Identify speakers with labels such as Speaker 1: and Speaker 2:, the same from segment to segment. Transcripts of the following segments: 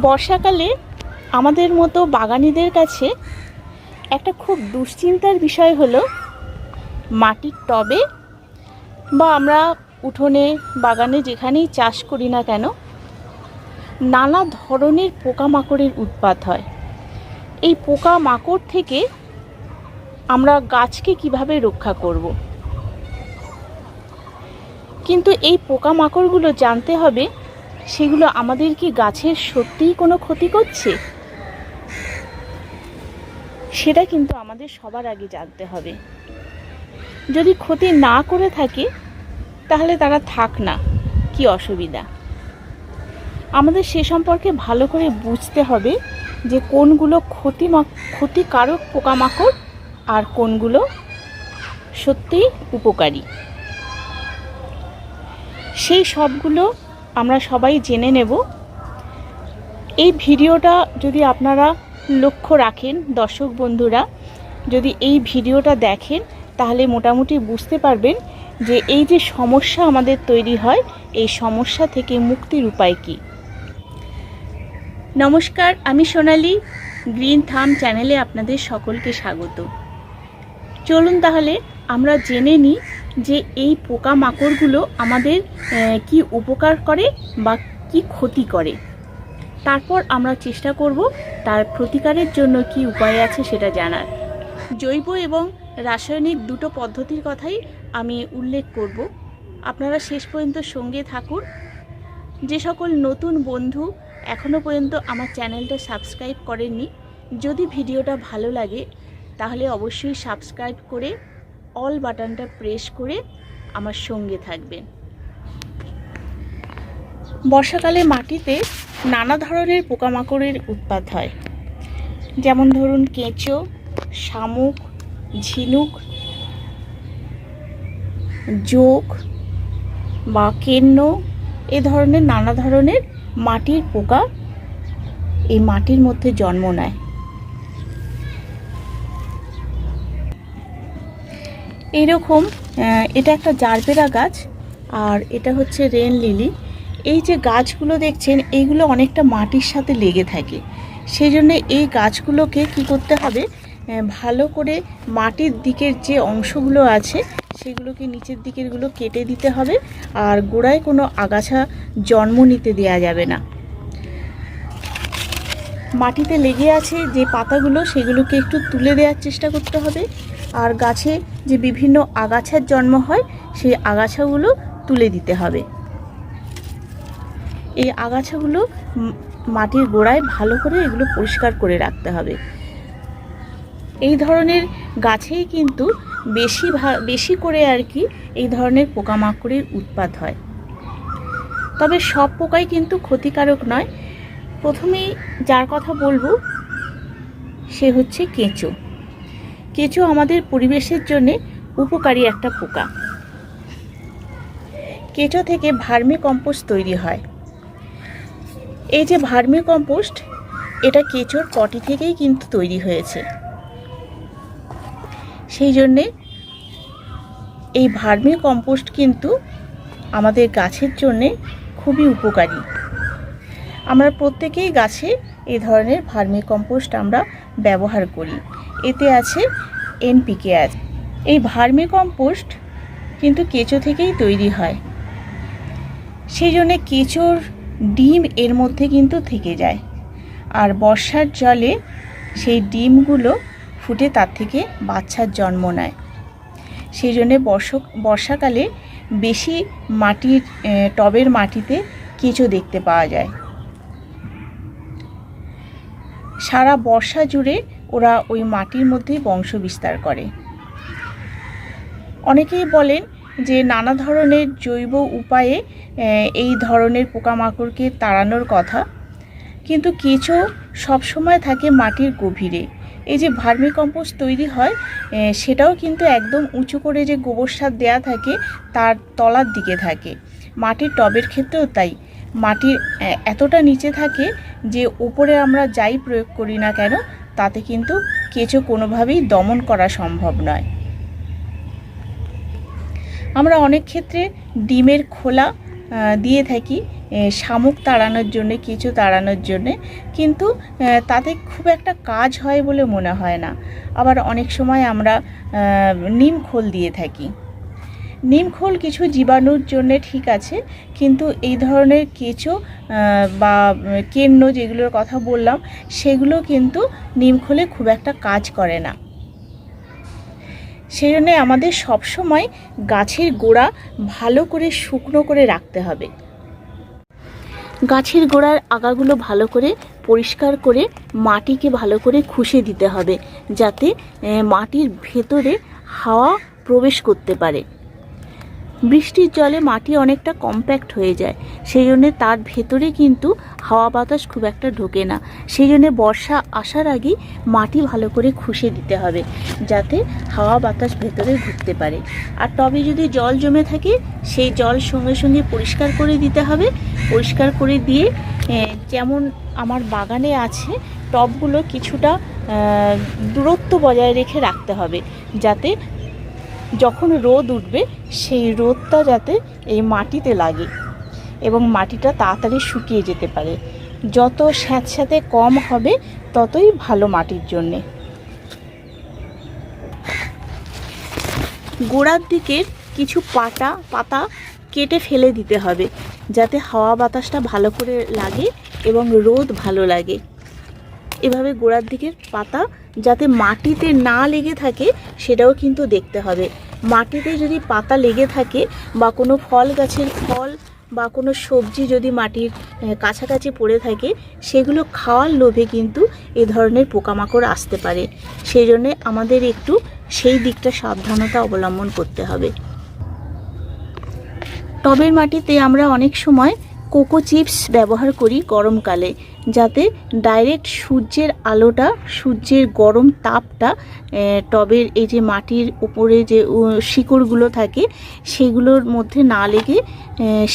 Speaker 1: বর্ষাকালে আমাদের মতো বাগানিদের কাছে একটা খুব দুশ্চিন্তার বিষয় হলো মাটির টবে বা আমরা উঠোনে, বাগানে যেখানেই চাষ করি না কেন, নানা ধরনের পোকামাকড়ের উৎপাত হয়। এই পোকা মাকড় থেকে আমরা গাছকে কীভাবে রক্ষা করব? কিন্তু এই পোকামাকড়গুলো জানতে হবে সেগুলো আমাদের কি গাছের সত্যিই কোনো ক্ষতি করছে? সেটা কিন্তু আমাদের সবার আগে জানতে হবে। যদি ক্ষতি না করে থাকে, তাহলে তারা থাক না। কি অসুবিধা? আমাদের সে সম্পর্কে ভালো করে বুঝতে হবে যে কোনগুলো ক্ষতি ক্ষতিকারক পোকামাকড় আর কোনগুলো সত্যিই উপকারী। সেই সবগুলো আমরা সবাই জেনে নেব। এই ভিডিওটা যদি আপনারা লক্ষ্য রাখেন, দর্শক বন্ধুরা, যদি এই ভিডিওটা দেখেন, তাহলে মোটামুটি বুঝতে পারবেন যে এই যে সমস্যা আমাদের তৈরি হয়, এই সমস্যা থেকে মুক্তির উপায় কী। নমস্কার, আমি সোনালি, গ্রিন থাম চ্যানেলে আপনাদের সকলকে স্বাগত। চলুন তাহলে আমরা জেনে নিই যে এই পোকামাকড়গুলো আমাদের আহ, কি উপকার করে বা কি ক্ষতি করে। তারপর আমরা চেষ্টা করব তার প্রতিকারের জন্য কি উপায় আছে সেটা জানার। জৈব এবং রাসায়নিক দুটো পদ্ধতির কথাই আমি উল্লেখ করব। আপনারা শেষ পর্যন্ত সঙ্গে থাকুন। যে সকল নতুন বন্ধু এখনও পর্যন্ত আমার চ্যানেলটা সাবস্ক্রাইব করেননি যদি ভিডিওটা ভালো লাগে তাহলে অবশ্যই সাবস্ক্রাইব করে অল বাটনটা প্রেস করে আমার সঙ্গে থাকবেন। বর্ষাকালে মাটিতে নানা ধরনের পোকামাকড়ের উৎপাত হয়। যেমন ধরুন কেঁচো, শামুক, ঝিনুক যোগ বা কেন্ন, এ ধরনের নানা ধরনের মাটির পোকা এই মাটির মধ্যে জন্ম নেয়। এইরকম এটা একটা জারবেরা গাছ, আর এটা হচ্ছে রেন লিলি। এই যে গাছগুলো দেখছেন এইগুলো অনেকটা মাটির সাথে লেগে থাকে। সেই জন্য এই গাছগুলোকে কি করতে হবে ভালো করে মাটির দিকের যে অংশগুলো আছে, সেগুলোকে নিচের দিকেরগুলো কেটে দিতে হবে, আর গোড়ায় কোনো আগাছা জন্ম নিতে দেওয়া যাবে না। মাটিতে লেগে আছে যে পাতাগুলো, সেগুলোকে একটু তুলে দেওয়ার চেষ্টা করতে হবে। আর গাছে যে বিভিন্ন আগাছার জন্ম হয়, সেই আগাছাগুলো তুলে দিতে হবে। এই আগাছাগুলো মাটির গোড়ায় ভালো করে এগুলো পরিষ্কার করে রাখতে হবে। এই ধরনের গাছেই কিন্তু বেশি বেশি করে আর কি এই ধরনের পোকামাকড়ের উৎপাত হয়। তবে সব পোকাই কিন্তু ক্ষতিকারক নয়। প্রথমেই যার কথা বলব, সে হচ্ছে কেঁচো। কেঁচো আমাদের পরিবেশের জন্য উপকারী একটা পোকা। কেঁচো থেকে ভার্মি কম্পোস্ট তৈরি হয়। এই যে ভার্মি কম্পোস্ট, এটা কেঁচোর পটি থেকেই কিন্তু তৈরি হয়েছে। সেই জন্যে এই ভার্মি কম্পোস্ট কিন্তু আমাদের গাছের জন্যে খুবই উপকারী। আমরা প্রত্যেকেই গাছে এই ধরনের ভার্মি কম্পোস্ট আমরা ব্যবহার করি। এতে আছে এনপিকে আছে এই ভার্মি কম্পোস্ট কিন্তু কেঁচো থেকেই তৈরি হয়। সেই জন্যে কেঁচোর ডিম এর মধ্যে কিন্তু থেকে যায়। আর বর্ষার জলে সেই ডিমগুলো ফুটে তার থেকে বাচ্চার জন্ম নেয়। সেই জন্যে বর্ষ, বর্ষাকালে বেশি মাটির টবের মাটিতে কেঁচো দেখতে পাওয়া যায়। সারা বর্ষা জুড়ে ওরা ওই মাটির মধ্যেই বংশ বিস্তার করে। অনেকেই বলেন যে নানা ধরনের জৈব উপায়ে এই ধরনের পোকামাকড়কে তাড়ানোর কথা। কিন্তু কেঁচো সবসময় থাকে মাটির গভীরে। এই যে ভার্মি কম্পোস্ট তৈরি হয় সেটাও কিন্তু একদম উঁচু করে যে গোবর সার দেওয়া থাকে, তার তলার দিকে থাকে। মাটির টবের ক্ষেত্রেও তাই। মাটির এতটা নিচে থাকে যে উপরে আমরা যাই প্রয়োগ করি না কেন তাতে কিন্তু কেঁচো কোনোভাবেই দমন করা সম্ভব নয়। আমরা অনেক ক্ষেত্রে ডিমের খোলা দিয়ে থাকি শামুক তাড়ানোর জন্যে কিছু তাড়ানোর জন্যে, কিন্তু তাতে খুব একটা কাজ হয় বলে মনে হয় না। আবার অনেক সময় আমরা নিম খোল দিয়ে থাকি। নিম খোল কিছু জীবাণুর জন্যে ঠিক আছে, কিন্তু এই ধরনের কেঁচো বা কেন্ন যেগুলোর কথা বললাম, সেগুলো কিন্তু নিম খোলে খুব একটা কাজ করে না। সেই জন্যে আমাদের সবসময় গাছের গোড়া ভালো করে শুকনো করে রাখতে হবে। গাছের গোড়ার আগাগুলো ভালো করে পরিষ্কার করে মাটিকে ভালো করে খুশে দিতে হবে, যাতে মাটির ভেতরে হাওয়া প্রবেশ করতে পারে। বৃষ্টির জলে মাটি অনেকটা কম্প্যাক্ট হয়ে যায়। সেই জন্যে তার ভেতরে কিন্তু হাওয়া বাতাস খুব একটা ঢোকে না। সেই জন্যে বর্ষা আসার আগেই মাটি ভালো করে খুশে দিতে হবে, যাতে হাওয়া বাতাস ভেতরে ঢুকতে পারে। আর টবে যদি জল জমে থাকে, সেই জল সঙ্গে সঙ্গে পরিষ্কার করে দিতে হবে। পরিষ্কার করে দিয়ে যেমন আমার বাগানে আছে, টবগুলো কিছুটা দূরত্ব বজায় রেখে রাখতে হবে, যাতে যখন রোদ উঠবে, সেই রোদটা যাতে এই মাটিতে লাগে এবং মাটিটা তাড়াতাড়ি শুকিয়ে যেতে পারে। যত স্যাঁতস্যাঁতে কম হবে, ততই ভালো মাটির জন্যে। গোড়ার দিকের কিছু পাটা, পাতা কেটে ফেলে দিতে হবে, যাতে হাওয়া বাতাসটা ভালো করে লাগে এবং রোদ ভালো লাগে। এভাবে গোড়ার দিকের পাতা যাতে মাটিতে না লেগে থাকে, সেটাও কিন্তু দেখতে হবে। মাটিতে যদি পাতা লেগে থাকে বা কোনো ফল গাছের ফল বা কোনো সবজি যদি মাটির কাছাকাছি পড়ে থাকে, সেগুলো খাওয়ার লোভে কিন্তু এ ধরনের পোকামাকড় আসতে পারে। সেই জন্যে আমাদের একটু সেই দিকটা সাবধানতা অবলম্বন করতে হবে। টবের মাটিতে আমরা অনেক সময় কোকো চিপস ব্যবহার করি গরমকালে, যাতে ডাইরেক্ট সূর্যের আলোটা, সূর্যের গরম তাপটা টবের এই যে মাটির উপরে যে শিকড়গুলো থাকে, সেগুলোর মধ্যে না লেগে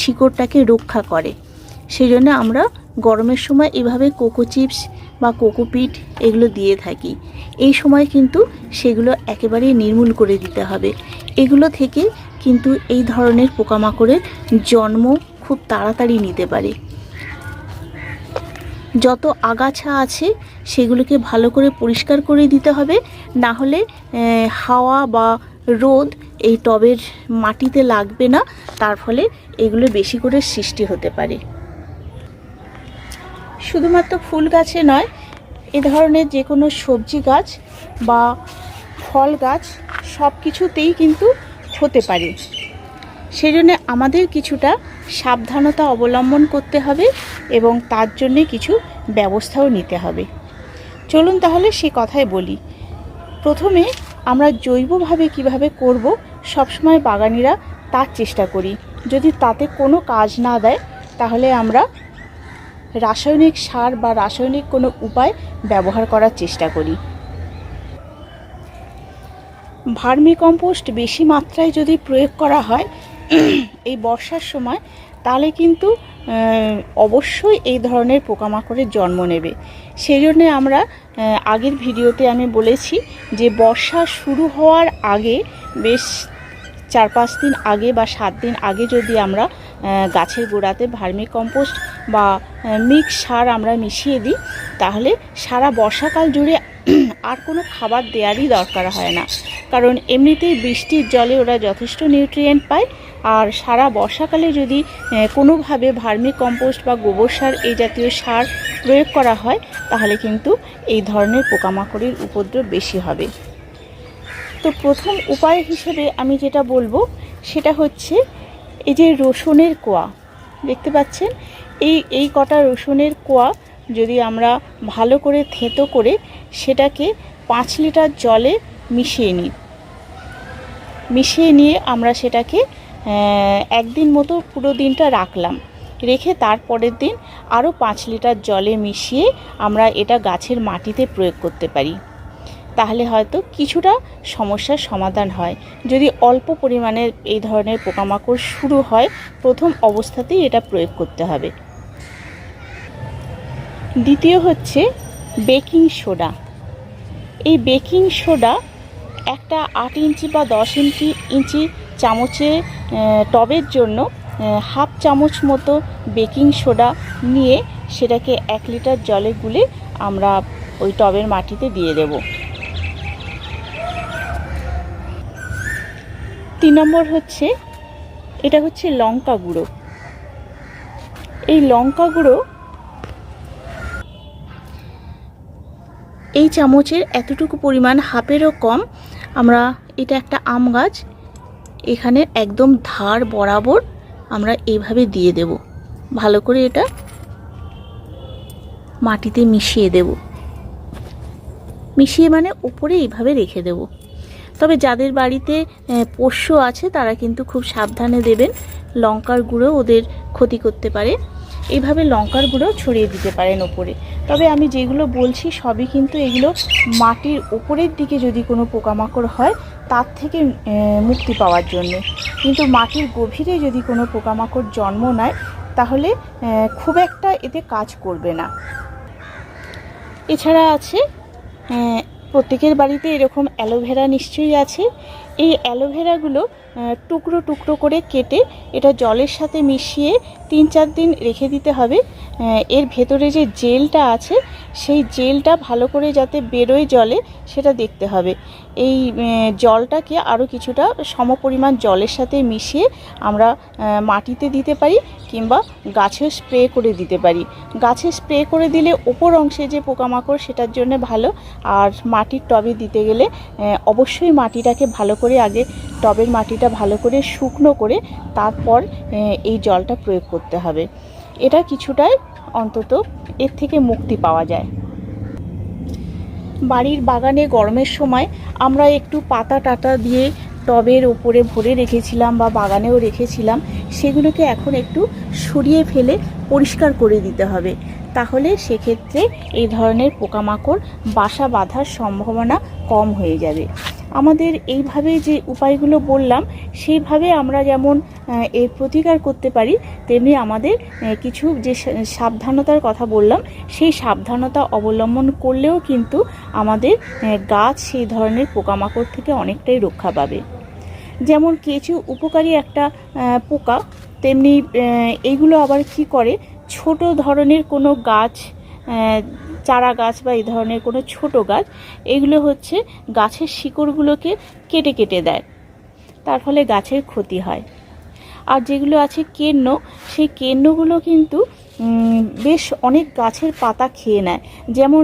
Speaker 1: শিকড়টাকে রক্ষা করে। সেই জন্য আমরা গরমের সময় এভাবে কোকো চিপস বা কোকোপিট এগুলো দিয়ে থাকি। এই সময় কিন্তু সেগুলো একেবারেই নির্মূল করে দিতে হবে। এগুলো থেকে কিন্তু এই ধরনের পোকামাকড়ের জন্ম খুব তাড়াতাড়ি নিতে পারে। যত আগাছা আছে, সেগুলোকে ভালো করে পরিষ্কার করে দিতে হবে। না হলে হাওয়া বা রোদ এই টবের মাটিতে লাগবে না। তার ফলে এগুলো বেশি করে সৃষ্টি হতে পারে। শুধুমাত্র ফুল গাছে নয়, এ ধরনের যে কোনো সবজি গাছ বা ফল গাছ সব কিছুতেই কিন্তু হতে পারে। সেই জন্য আমাদের কিছুটা সাবধানতা অবলম্বন করতে হবে এবং তার জন্যে কিছু ব্যবস্থাও নিতে হবে। চলুন তাহলে সে কথাই বলি। প্রথমে আমরা জৈবভাবে কীভাবে করব, সবসময় বাগানিরা তার চেষ্টা করি। যদি তাতে কোনো কাজ না দেয়, তাহলে আমরা রাসায়নিক সার বা রাসায়নিক কোনো উপায় ব্যবহার করার চেষ্টা করি। ভার্মি কম্পোস্ট বেশি মাত্রায় যদি প্রয়োগ করা হয় এই বর্ষার সময়, তাহলে কিন্তু অবশ্যই এই ধরনের পোকামাকড়ের জন্ম নেবে। সেই জন্যে আমরা আগের ভিডিওতে আমি বলেছি যে, বর্ষা শুরু হওয়ার আগে, বেশ চার পাঁচ দিন আগে বা সাত দিন আগে যদি আমরা গাছের গোড়াতে ভার্মি কম্পোস্ট বা মিক্স সার আমরা মিশিয়ে দিই, তাহলে সারা বর্ষাকাল জুড়ে আর কোনো খাবার দেওয়ারই দরকার হয় না। কারণ এমনিতেই বৃষ্টির জলে ওরা যথেষ্ট নিউট্রিয়েন্ট পায়। আর সারা বর্ষাকালে যদি কোনোভাবে ভার্মি কম্পোস্ট বা গোবর সার এই জাতীয় সার প্রয়োগ করা হয়, তাহলে কিন্তু এই ধরনের পোকামাকড়ের উপদ্রব বেশি হবে। তো প্রথম উপায় হিসেবে আমি যেটা বলব, সেটা হচ্ছে এই যে রসুনের কোয়া। দেখতে পাচ্ছেন? এই এই কটা রসুনের কোয়া যদি আমরা ভালো করে থেঁতো করে সেটাকে পাঁচ লিটার জলে মিশিয়ে নিই। মিশিয়ে নিয়ে আমরা সেটাকে একদিন মতো পুরো দিনটা রাখলাম। রেখে তারপরের দিন আরও পাঁচ লিটার জলে মিশিয়ে আমরা এটা গাছের মাটিতে প্রয়োগ করতে পারি। তাহলে হয়তো কিছুটা সমস্যার সমাধান হয়। যদি অল্প পরিমাণে এই ধরনের পোকামাকড় শুরু হয়, প্রথম অবস্থাতেই এটা প্রয়োগ করতে হবে। দ্বিতীয় হচ্ছে বেকিং সোডা। এই বেকিং সোডা একটা আট ইঞ্চি বা দশ ইঞ্চি ইঞ্চি চামচে টবের জন্য হাফ চামচ মতো বেকিং সোডা নিয়ে সেটাকে এক লিটার জলে গুলে আমরা ওই টবের মাটিতে দিয়ে দেব। তিন নম্বর হচ্ছে, এটা হচ্ছে লঙ্কা গুঁড়ো। এই লঙ্কা গুঁড়ো এই চামচের এতটুকু পরিমাণ হাফেরও কম। আমরা এটা একটা আম গাছ। এখানে একদম ধার বরাবর আমরা এইভাবে দিয়ে দেব। ভালো করে এটা মাটিতে মিশিয়ে দেব। মিশিয়ে মানে উপরে এইভাবে রেখে দেব। তবে যাদের বাড়িতে পোষ্য আছে তারা কিন্তু খুব সাবধানে দেবেন। লঙ্কার গুঁড়ো ওদের ক্ষতি করতে পারে। এইভাবে লঙ্কার গুঁড়ো ছড়িয়ে দিতে পারেন ওপরে। তবে আমি যেগুলো বলছি সবই কিন্তু এগুলো মাটির ওপরের দিকে যদি কোনো পোকামাকড় হয়, তার থেকে মুক্তি পাওয়ার জন্য। কিন্তু মাটির গভীরে যদি কোনো পোকামাকড় জন্ম নেয়, তাহলে খুব একটা এতে কাজ করবে না। এছাড়া আছে প্রত্যেকের বাড়িতে এরকম অ্যালোভেরা নিশ্চয়ই আছে। এই অ্যালোভেরাগুলো টুকরো টুকরো করে কেটে এটা জলের সাথে মিশিয়ে তিন চার দিন রেখে দিতে হবে। এর ভেতরে যে জেলটা আছে, সেই জেলটা ভালো করে যাতে বেরোয় জলে, সেটা দেখতে হবে। এই জলটাকে আরও কিছুটা সমপরিমাণ জলের সাথে মিশিয়ে আমরা মাটিতে দিতে পারি কিংবা গাছে স্প্রে করে দিতে পারি। গাছে স্প্রে করে দিলে ওপর অংশে যে পোকামাকড়, সেটার জন্য ভালো। আর মাটির টবে দিতে গেলে অবশ্যই মাটিটাকে ভালো করে আগে টবের মাটিটা ভালো করে শুকনো করে তারপর এই জলটা প্রয়োগ করতে হবে। এটা কিছুটাই অন্তত এর থেকে মুক্তি পাওয়া যায়। বাড়ির বাগানে গরমের সময় আমরা একটু পাতা টাটা দিয়ে টবের ওপরে ভরে রেখেছিলাম বা বাগানেও রেখেছিলাম, সেগুলোকে এখন একটু সরিয়ে ফেলে পরিষ্কার করে দিতে হবে। তাহলে সেক্ষেত্রে এই ধরনের পোকামাকড় বাসা বাঁধার সম্ভাবনা কম হয়ে যাবে। আমাদের এইভাবে যে উপায়গুলো বললাম, সেইভাবে আমরা যেমন এর প্রতিকার করতে পারি, তেমনি আমাদের কিছু যে সাবধানতার কথা বললাম, সেই সাবধানতা অবলম্বন করলেও কিন্তু আমাদের গাছ সেই ধরনের পোকামাকড় থেকে অনেকটাই রক্ষা পাবে। যেমন কেঁচু উপকারী একটা পোকা, তেমনি এইগুলো আবার কি করে? ছোট ধরনের কোনো গাছ চারা গাছ বা এই ধরনের কোনো ছোট গাছ, এগুলো হচ্ছে গাছের শিকড়গুলোকে কেটে কেটে দেয়। তার ফলে গাছের ক্ষতি হয়। আর যেগুলো আছে কেন্ন, সেই কেন্নগুলো কিন্তু বেশ অনেক গাছের পাতা খেয়ে নেয়। যেমন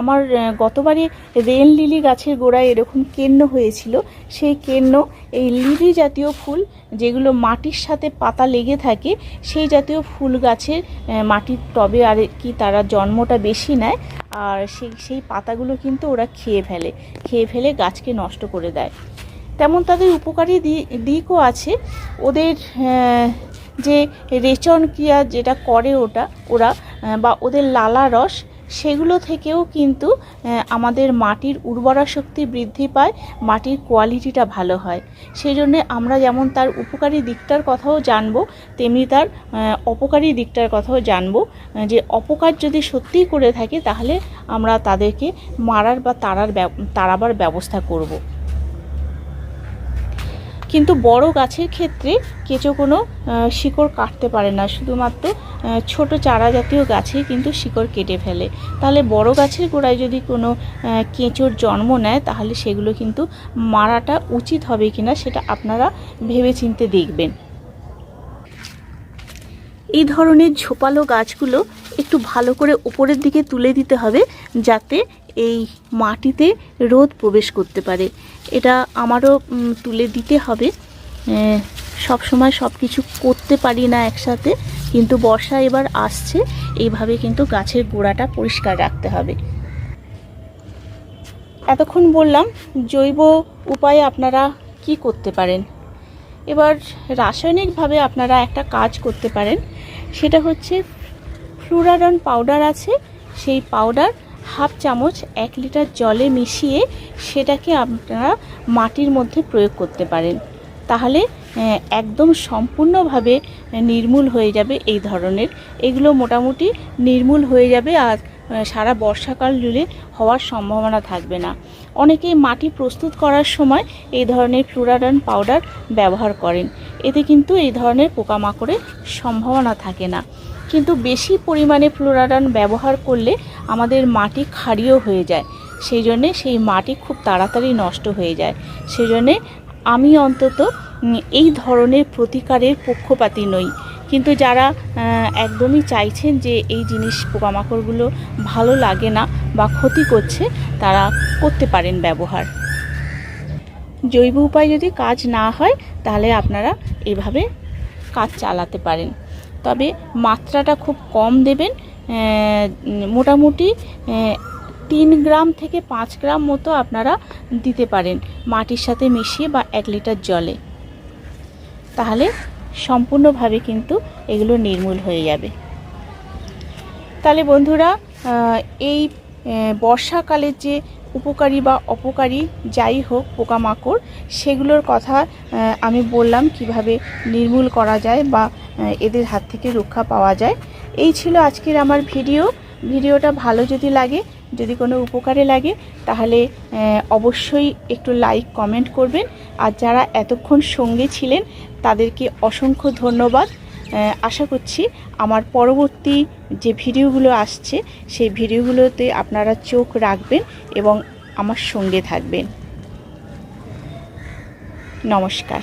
Speaker 1: আমার গতবারে রেল লিলি গাছের গোড়ায় এরকম কেন্ন হয়েছিল। সেই কেন্ন, এই লিলি জাতীয় ফুল যেগুলো মাটির সাথে পাতা লেগে থাকে, সেই জাতীয় ফুল গাছের মাটির টবে আর কি তারা জন্মটা বেশি নেয়। আর সেই সেই পাতাগুলো কিন্তু ওরা খেয়ে ফেলে। খেয়ে ফেলে গাছকে নষ্ট করে দেয়। তেমন তাদের উপকারী দিকও আছে। ওদের যে রেচন ক্রিয়া যেটা করে ওটা, ওরা বা ওদের লালা রস, সেগুলো থেকেও কিন্তু আমাদের মাটির উর্বরা শক্তি বৃদ্ধি পায়, মাটির কোয়ালিটিটা ভালো হয় সেই জন্যে আমরা যেমন তার উপকারী দিকটার কথাও জানব, তেমনি তার অপকারী দিকটার কথাও জানব যে অপকার যদি সত্যিই করে থাকে, তাহলে আমরা তাদেরকে মারার বা ব্যব- তাড়াবার ব্যবস্থা করব। কিন্তু বড় গাছের ক্ষেত্রে কেঁচো কোনো শিকড় কাটতে পারে না। শুধুমাত্র ছোট চারা জাতীয় গাছে কিন্তু শিকড় কেটে ফেলে। তাহলে বড় গাছের গোড়ায় যদি কোনো কেঁচোর জন্ম নেয়, তাহলে সেগুলো কিন্তু মারাটা উচিত হবে কিনা সেটা আপনারা ভেবেচিন্তে দেখবেন। এই ধরনের ঝোপালো গাছগুলো একটু ভালো করে উপরের দিকে তুলে দিতে হবে, যাতে এই মাটিতে রোদ প্রবেশ করতে পারে। এটা আমারও তুলে দিতে হবে। সব সময় সব কিছু করতে পারি না একসাথে, কিন্তু বর্ষা এবার আসছে, এইভাবে কিন্তু গাছের গোড়াটা পরিষ্কার রাখতে হবে। এতক্ষণ বললাম, জৈব উপায়ে আপনারা কি করতে পারেন? এবার রাসায়নিকভাবে আপনারা একটা কাজ করতে পারেন, সেটা হচ্ছে ফ্লুরাডন পাউডার আছে, সেই পাউডার হাফ চামচ এক লিটার জলে মিশিয়ে সেটাকে আপনারা মাটির মধ্যে প্রয়োগ করতে পারেন। তাহলে একদম সম্পূর্ণভাবে নির্মূল হয়ে যাবে এই ধরনের। এগুলো মোটামুটি নির্মূল হয়ে যাবে আর সারা বর্ষাকাল জুড়ে হওয়ার সম্ভাবনা থাকবে না। অনেকেই মাটি প্রস্তুত করার সময় এই ধরনের ফ্লুরাডন পাউডার ব্যবহার করেন। এতে কিন্তু এই ধরনের পোকামাকড়ের সম্ভাবনা থাকে না। কিন্তু বেশি পরিমাণে ফ্লোরাডন ব্যবহার করলে আমাদের মাটি ক্ষারীয় হয়ে যায়। সেই জন্যে সেই মাটি খুব তাড়াতাড়ি নষ্ট হয়ে যায়। সেই জন্যে আমি অন্তত এই ধরনের প্রতিকারের পক্ষপাতি নই। কিন্তু যারা একদমই চাইছেন যে এই জিনিস পোকামাকড়গুলো ভালো লাগে না বা ক্ষতি করছে, তারা করতে পারেন ব্যবহার। জৈব উপায় যদি কাজ না হয়, তাহলে আপনারা এভাবে কাজ চালাতে পারেন। তবে মাত্রাটা খুব কম দেবেন মোটামুটি তিন গ্রাম থেকে পাঁচ গ্রাম মতো আপনারা দিতে পারেন মাটির সাথে মিশিয়ে বা এক লিটার জলে। তাহলে সম্পূর্ণভাবে কিন্তু এগুলো নির্মূল হয়ে যাবে। তাহলে বন্ধুরা এই বর্ষাকালের যে উপকারী বা অপকারী যাই হোক পোকামাকড়, সেগুলোর কথা আমি বললাম কীভাবে নির্মূল করা যায় বা এদের হাত থেকে রক্ষা পাওয়া যায়। এই ছিল আজকের আমার ভিডিও। ভিডিওটা ভালো যদি লাগে, যদি কোনো উপকারে লাগে, তাহলে অবশ্যই একটু লাইক, কমেন্ট করবেন। আর যারা এতক্ষণ সঙ্গে ছিলেন, তাদেরকে অসংখ্য ধন্যবাদ। আশা করছি আমার পরবর্তী যে ভিডিওগুলো আসছে, সেই ভিডিওগুলোতে আপনারা চোখ রাখবেন এবং আমার সঙ্গে থাকবেন। নমস্কার।